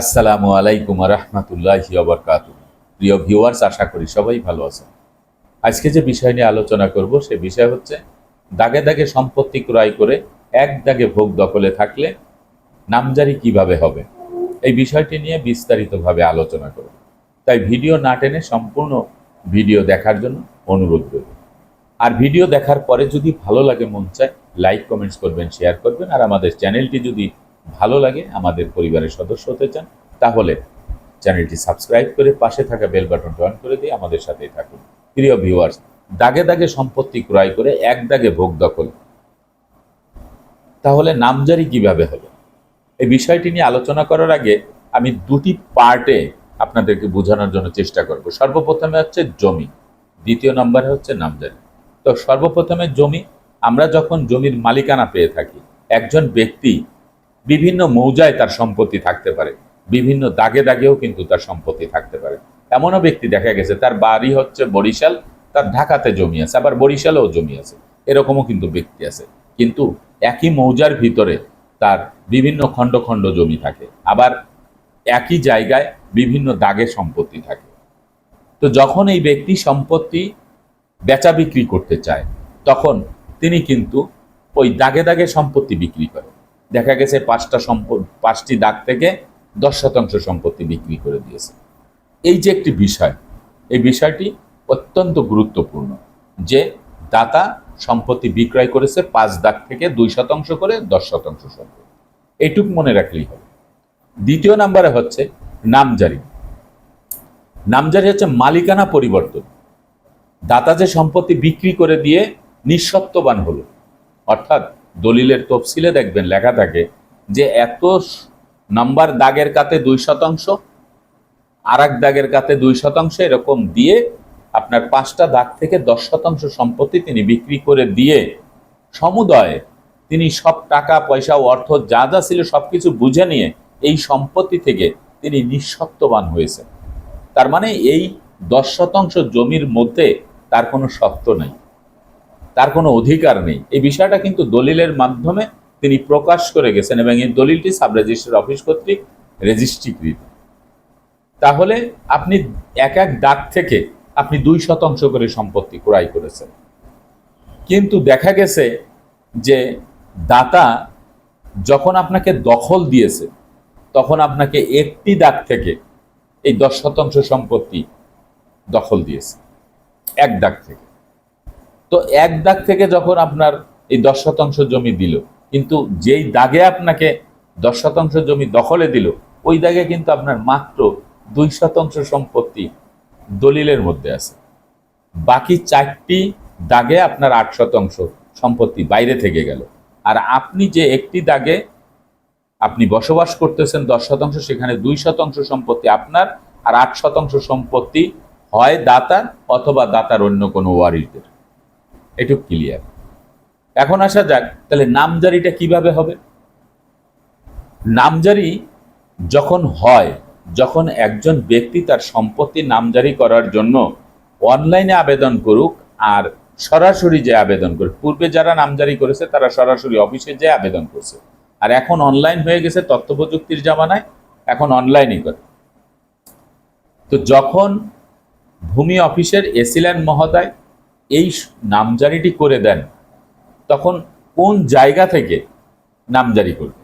আসসালামু আলাইকুম রহমতুল্লাহ বরকাত প্রিয় ভিউয়ার্স আশা করি সবাই ভালো আছেন। আজকে যে বিষয় নিয়ে আলোচনা করব, সে বিষয় হচ্ছে দাগে দাগে সম্পত্তি ক্রয় করে এক দাগে ভোগ দখলে থাকলে নামজারি কীভাবে হবে? এই বিষয়টি নিয়ে বিস্তারিতভাবে আলোচনা করব। তাই ভিডিও না টেনে সম্পূর্ণ ভিডিও দেখার জন্য অনুরোধ করব আর ভিডিও দেখার পরে যদি ভালো লাগে মন চায় লাইক কমেন্টস করবেন শেয়ার করবেন, আর আমাদের চ্যানেলটি যদি ভালো লাগে, আমাদের পরিবারের সদস্য হতে চান, তাহলে চ্যানেলটি সাবস্ক্রাইব করে পাশে থাকা বেল বাটনটি অন করে দিয়ে আমাদের সাথেই থাকুন। প্রিয় ভিউয়ার্স, দাগে দাগে সম্পত্তি ক্রয় করে এক দাগে ভোগ দখল। তাহলে নামজারি কীভাবে হবে এই বিষয়টি নিয়ে আলোচনা করার আগে আমি দুটি পার্টে আপনাদেরকে বোঝানোর জন্য চেষ্টা করব। সর্বপ্রথমে হচ্ছে জমি, দ্বিতীয় নম্বরে হচ্ছে নামজারি। তো সর্বপ্রথমে জমি, আমরা যখন জমির মালিকানা পেয়ে থাকি, একজন ব্যক্তি বিভিন্ন মৌজায় তার সম্পত্তি থাকতে পারে। বিভিন্ন দাগে দাগেও কিন্তু তার সম্পত্তি থাকতে পারে। এমনও ব্যক্তি দেখা গেছে, তার বাড়ি হচ্ছে বরিশাল, তার ঢাকাতে জমি আছে, আবার বরিশালেও জমি আছে। এরকমও কিন্তু ব্যক্তি আছে। কিন্তু একই মৌজার ভিতরে তার বিভিন্ন খণ্ড খণ্ড জমি থাকে। আবার একই জায়গায় বিভিন্ন দাগে সম্পত্তি থাকে। তো যখন এই ব্যক্তি সম্পত্তি বেচা বিক্রি করতে চায়, তখন তিনি কিন্তু ওই দাগে দাগে সম্পত্তি বিক্রি করে দেখা গেছে পাঁচটা সম্পদ পাঁচটি দাগ থেকে দশ শতাংশ সম্পত্তি বিক্রি করে দিয়েছে। এই যে একটি বিষয়, এই বিষয়টি অত্যন্ত গুরুত্বপূর্ণ যে দাতা সম্পত্তি বিক্রয় করেছে পাঁচ দাগ থেকে দুই শতাংশ করে দশ শতাংশ সম্পত্তি। এইটুক মনে রাখলেই হবে। দ্বিতীয় নাম্বারে হচ্ছে নামজারি। নামজারি হচ্ছে মালিকানা পরিবর্তন। দাতা যে সম্পত্তি বিক্রি করে দিয়ে নিঃসত্ববান হলো, অর্থাৎ দলিলের তফসিলে দেখবেন, লেখা থাকে যে এত নাম্বার দাগের কাতে দুই শতাংশ আর দাগের কাতে দুই শতাংশ এরকম দিয়ে আপনার পাঁচটা দাগ থেকে দশ শতাংশ সম্পত্তি তিনি বিক্রি করে দিয়ে সমুদয়ে তিনি সব টাকা, পয়সা, অর্থ যা যা ছিল সবকিছু বুঝে নিয়ে এই সম্পত্তি থেকে তিনি নিঃসত্ববান হয়েছে তার মানে এই দশ শতাংশ জমির মধ্যে তার কোনো সত্য নাই। তার কোনো অধিকার নেই। এই বিষয়টা কিন্তু দলিলের মাধ্যমে তিনি প্রকাশ করে গেছেন এবং এই দলিলটি সাব রেজিস্ট্রার অফিস কর্তৃক রেজিস্ট্রিকৃত। তাহলে আপনি এক এক ডাক থেকে আপনি দুই শতাংশ করে সম্পত্তি ক্রয় করেছেন। কিন্তু দেখা গেছে যে দাতা যখন আপনাকে দখল দিয়েছে, তখন আপনাকে একটি দাগ থেকে এই দশ শতাংশ সম্পত্তি দখল দিয়েছে। এক দাগ থেকে। তো এক দাগ থেকে যখন আপনার এই দশ শতাংশ জমি দিল, কিন্তু যেই দাগে আপনাকে দশ শতাংশ জমি দখলে দিল, ওই দাগে কিন্তু আপনার মাত্র দুই শতাংশ সম্পত্তি দলিলের মধ্যে আছে। বাকি চারটি দাগে আপনার আট শতাংশ সম্পত্তি বাইরে থেকে গেল। আর আপনি যে একটি দাগে আপনি বসবাস করতেছেন দশ শতাংশ, সেখানে দুই শতাংশ সম্পত্তি আপনার আর আট শতাংশ সম্পত্তি হয় দাতার অথবা দাতার অন্য কোনো ওয়ারিসদের। এটুকু ক্লিয়ার এখন আসা যাক, তাহলে নামজারিটা কীভাবে হবে? নামজারি যখন হয়, যখন একজন ব্যক্তি তার সম্পত্তি নামজারি করার জন্য অনলাইনে আবেদন করুক আর সরাসরি যে আবেদন করুক, পূর্বে যারা নামজারি করেছে তারা সরাসরি অফিসে যে আবেদন করছে। আর এখন অনলাইন হয়ে গেছে তথ্য প্রযুক্তির জামানায়, এখন অনলাইনই করে। তো যখন ভূমি অফিসের এসিল্যান্ড মহোদয় এই নামজারিটি করে দেন, তখন কোন জায়গা থেকে নামজারি করবে?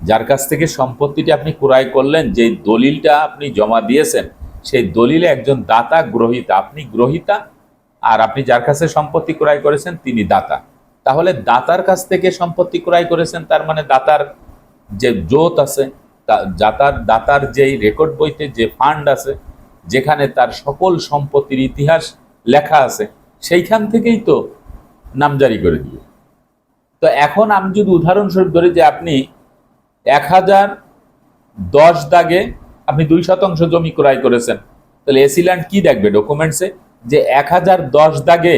যার কাছ থেকে সম্পত্তিটি আপনি ক্রয় করলেন, যে দলিলটা আপনি জমা দিয়েছেন, সেই দলিলে একজন দাতা গ্রহিতা, আপনি গ্রহিতা, আর আপনি যার কাছে সম্পত্তি ক্রয় করেছেন তিনি দাতা। তাহলে দাতার কাছ থেকে সম্পত্তি ক্রয় করেছেন, তার মানে দাতার যে জোত আছে দাতার দাতার যেই রেকর্ড বইতে যে ফান্ড আছে যেখানে তার সকল সম্পত্তির ইতিহাস লেখা আছে, সেইখান থেকেই তো নাম জারি করে দিবে তো এখন আমি যদি উদাহরণস্বরূপ ধরি যে আপনি এক হাজার দশ দাগে আপনি দুই শতাংশ জমি ক্রয় করেছেন, তাহলে এসিল্যান্ড কি দেখবে ডকুমেন্টসে যে এক হাজার দশ দাগে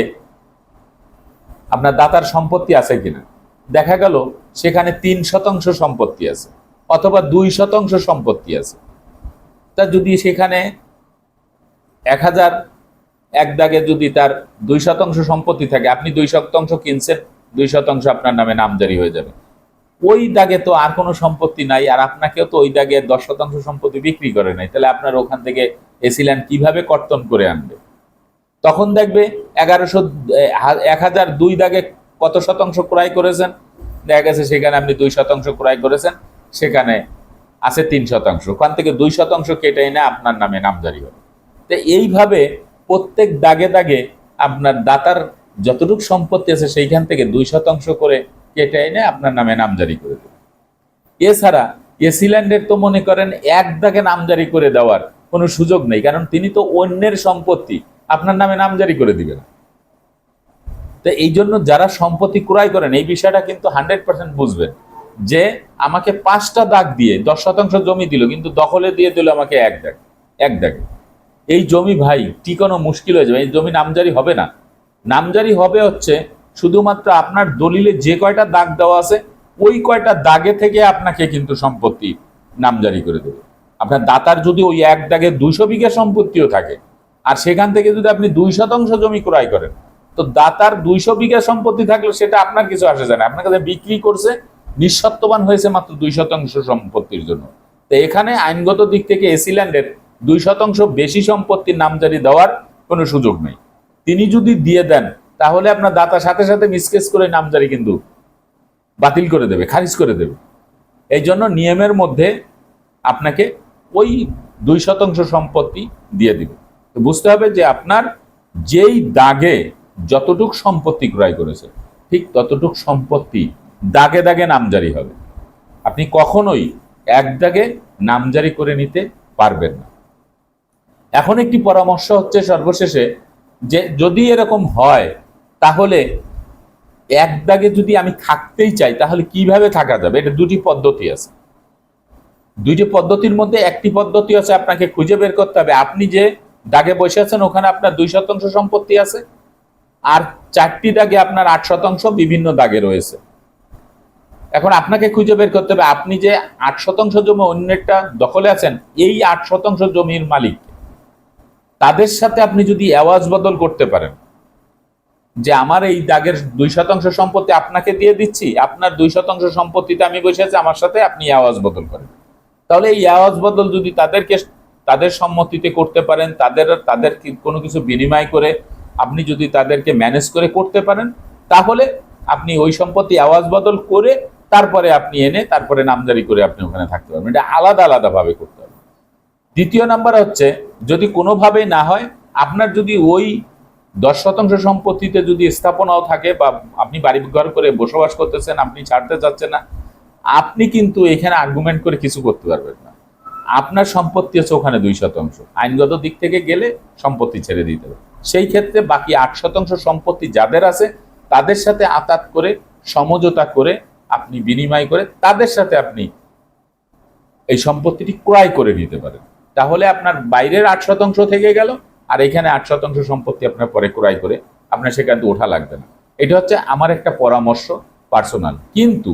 আপনার দাতার সম্পত্তি আছে কিনা? দেখা গেল সেখানে তিন শতাংশ সম্পত্তি আছে, অথবা দুই শতাংশ সম্পত্তি আছে। তা যদি সেখানে এক হাজার এক দাগে যদি তার দুই শতাংশ সম্পত্তি থাকে, আপনি দুই শতাংশ কিনছেন, দুই শতাংশ আপনার নামে নামজারি হয়ে যাবে। ওই দাগে তো আর কোনো সম্পত্তি নাই, আর আপনাকেও তো ওই দাগে দশ শতাংশ সম্পত্তি বিক্রি করে নাই। তাহলে আপনার ওখান থেকে এসি ল্যান্ড কীভাবে কর্তন করে আনবে? তখন দেখবে এগারোশো এক হাজার দুই দাগে কত শতাংশ ক্রয় করেছেন? দেখা গেছে সেখানে আপনি দুই শতাংশ ক্রয় করেছেন, সেখানে আছে তিন শতাংশ। ওখান থেকে দুই শতাংশ কেটে এনে আপনার নামে নামজারি হবে। তো এইভাবে প্রত্যেক দাগে দাগে আপনার দাতার যতটুকু সম্পত্তি আছে সেইখান থেকে দুই শতাংশ করে কেটে এনে আপনার নামে নামজারি করে দেবে। এছাড়া এসিল্যান্ডের তো মনে করেন এক দাগে নামজারি করে দেওয়ার কোনো সুযোগ নেই, কারণ তিনি তো অন্যের সম্পত্তি আপনার নামে নামজারি করে দিবেন তো এই জন্য যারা সম্পত্তি ক্রয় করেন, এই বিষয়টা কিন্তু হান্ড্রেড পার্সেন্ট বুঝবেন যে আমাকে পাঁচটা দাগ দিয়ে দশ শতাংশ জমি দিল, কিন্তু দখলে দিয়ে দিল আমাকে এক দাগ, এক দাগে। এই জমি ভাই টিকানো মুশকিল হয়ে যাবে? এই জমি নামজারি হবে না। নামজারি হবে হচ্ছে শুধুমাত্র আপনার দলিলে যে কয়টা দাগ দেওয়া আছে, ওই কয়টা দাগে থেকে আপনাকে কিন্তু সম্পত্তি নামজারি করে দেবে। আপনার দাতার যদি ওই এক দাগে দুইশো বিঘা সম্পত্তিও থাকে, আর সেখান থেকে যদি আপনি দুই শতাংশ জমি ক্রয় করেন, তো দাতার দুইশো বিঘা সম্পত্তি থাকলে সেটা আপনার কিছু আসে যায় না। আপনার কাছে বিক্রি করছে নিঃসত্ববান হয়েছে মাত্র দুই শতাংশ সম্পত্তির জন্য। তো এখানে আইনগত দিক থেকে এসিল্যান্ডের দুই শতাংশ বেশি সম্পত্তির নামজারি দেওয়ার কোনো সুযোগ নেই। তিনি যদি দিয়ে দেন, তাহলে আপনার দাতা সাথে সাথে মিসকেস করে নামজারি কিন্তু বাতিল করে দেবে, খারিজ করে দেবে। এই জন্য নিয়মের মধ্যে আপনাকে ওই দুই শতাংশ সম্পত্তি দিয়ে দিবে। বুঝতে হবে যে আপনার যেই দাগে যতটুক সম্পত্তি ক্রয় করেছে, ঠিক ততটুক সম্পত্তি দাগে দাগে নামজারি হবে। আপনি কখনোই এক দাগে নামজারি করে নিতে পারবেন না। এখন একটি পরামর্শ হচ্ছে সর্বশেষে যে যদি এরকম হয়, তাহলে এক দাগে যদি আমি থাকতেই চাই, তাহলে কীভাবে থাকা যাবে? এটা দুটি পদ্ধতি আছে। দুইটি পদ্ধতির মধ্যে একটি পদ্ধতি আছে আপনাকে খুঁজে বের করতে হবে, আপনি যে দাগে বসে আছেন, ওখানে আপনার দুই শতাংশ সম্পত্তি আছে, আর চারটি দাগে আপনার আট শতাংশ বিভিন্ন দাগে রয়েছে। এখন আপনাকে খুঁজে বের করতে হবে, আপনি যে আট শতাংশ জমি অন্যেরটা দখলে আছেন, এই আট শতাংশ জমির মালিক তাদের সাথে আপনি যদি আওয়াজ বদল করতে পারেন, যে আমার এই দাগের দুই শতাংশ সম্পত্তি আপনাকে দিয়ে দিচ্ছি, আপনার দুই শতাংশ সম্পত্তিতে আমি বসে আছি, আমার সাথে আপনি আওয়াজ বদল করেন। তাহলে এই আওয়াজ বদল যদি তাদেরকে, তাদের সম্মতিতে করতে পারেন, তাদের তাদের কোনো কিছু বিনিময় করে আপনি যদি তাদেরকে ম্যানেজ করে করতে পারেন, তাহলে আপনি ওই সম্পত্তি আওয়াজ বদল করে তারপরে আপনি এনে, তারপরে নামজারি করে আপনি ওখানে থাকতে পারবেন। এটা আলাদা, আলাদাভাবে করতে দ্বিতীয় নাম্বার হচ্ছে, যদি কোনোভাবেই না হয়, আপনার যদি ওই দশ শতাংশ সম্পত্তিতে যদি স্থাপনাও থাকে বা আপনি বাড়ি ঘর করে বসবাস করতেছেন, আপনি ছাড়তে চাচ্ছেন না, আপনি কিন্তু এখানে আর্গুমেন্ট করে কিছু করতে পারবেন না। আপনার সম্পত্তি আছে ওখানে দুই শতাংশ। আইনগত দিক থেকে গেলে সম্পত্তি ছেড়ে দিতে হবে। সেই ক্ষেত্রে বাকি আট শতাংশ সম্পত্তি যাদের আছে, তাদের সাথে আতাত করে, সমঝোতা করে আপনি বিনিময় করে তাদের সাথে আপনি এই সম্পত্তিটি ক্রয় করে নিতে পারেন। তাহলে আপনার বাইরের আট শতাংশ থেকে গেল, আর এখানে আট শতাংশ সম্পত্তি আপনার পরে ক্রয় করে আপনার সেখান থেকে ওঠা লাগবে না। এটা হচ্ছে আমার একটা পরামর্শ পার্সোনাল। কিন্তু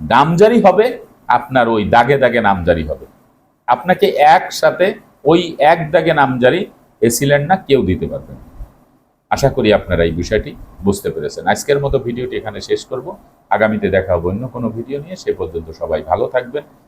নামজারি হবে, আপনার ওই দাগে দাগে নামজারি হবে। আপনাকে একসাথে ওই এক দাগে নামজারি এসিল্যান্ড না, কেউ দিতে পারবে না। আশা করি আপনারা এই বিষয়টি বুঝতে পেরেছেন। আজকের মতো ভিডিওটি এখানে শেষ করব। আগামীতে দেখা হবে অন্য কোনো ভিডিও নিয়ে। সে পর্যন্ত সবাই ভালো থাকবেন।